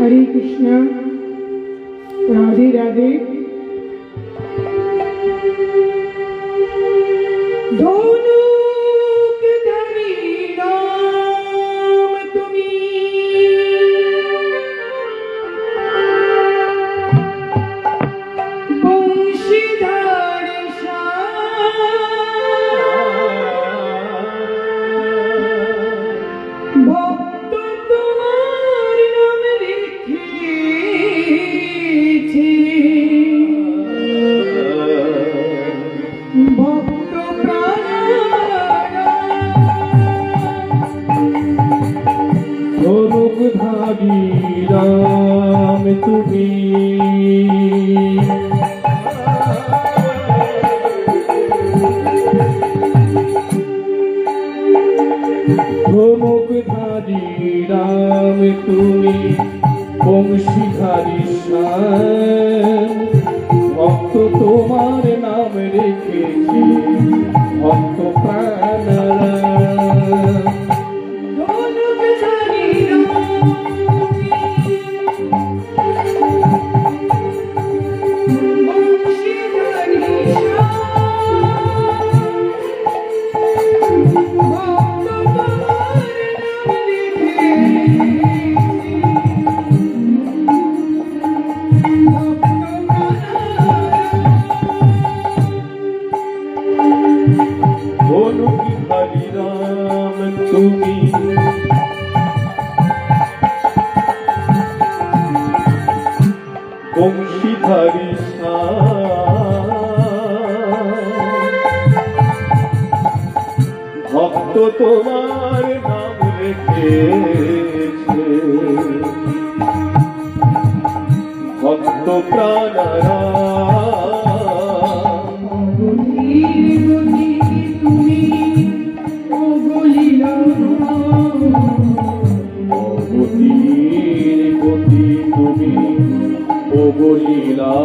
हरे कृष्ण राधे राधे। दोनों রাম তুমি বংশীধারী ভক্ত তোমার নাম রেখেছি ভক্ত প্রাণ হারিস না ভক্ত তোমার নাম রেখেছে। ভক্ত প্রাণরা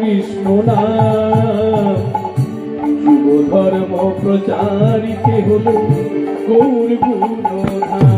কৃষ্ণ না শুভ ধর্ম প্রচারিত হল গৌর গুণ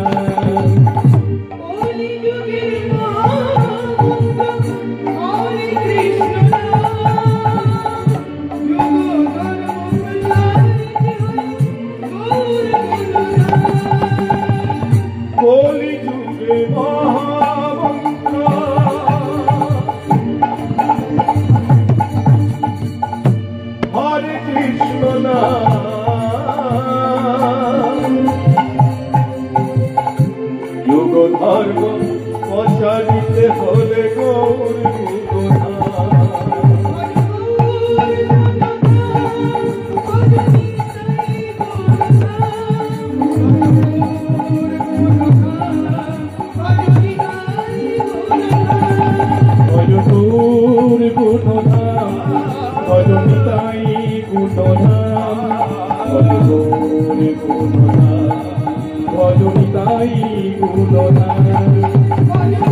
みたいだ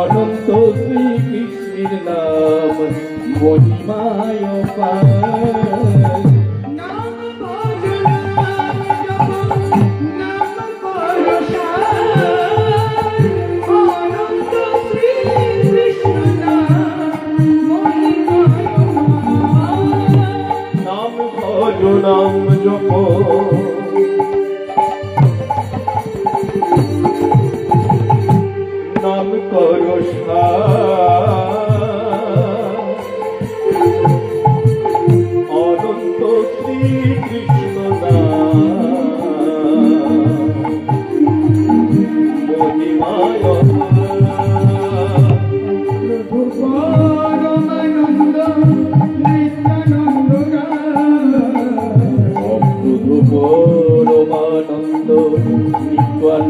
অনন্ত শ্রী কৃষ্ণের নাম মহিমায় পায়।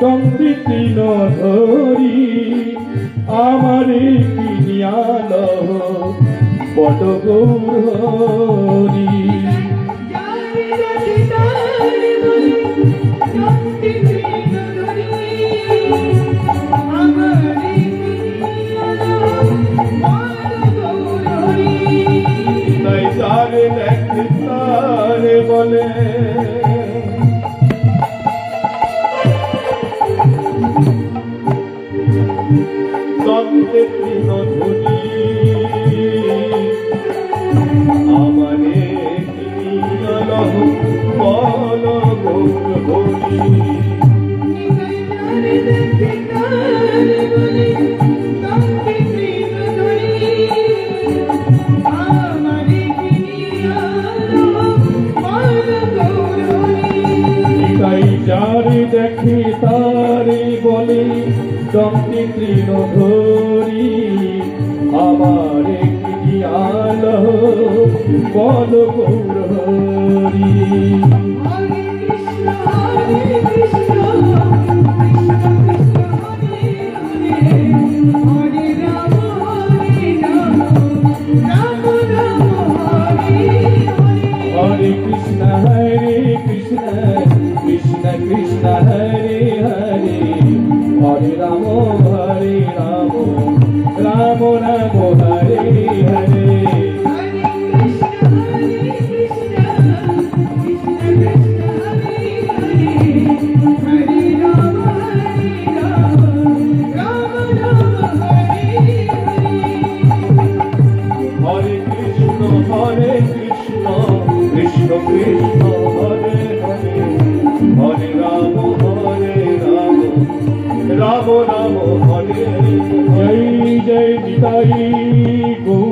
সম্প্রীতি নরি আমারে কিনিয়াল বট গৌরী বলে দিন ধরি আমার কি আলো বল গৌরী Go.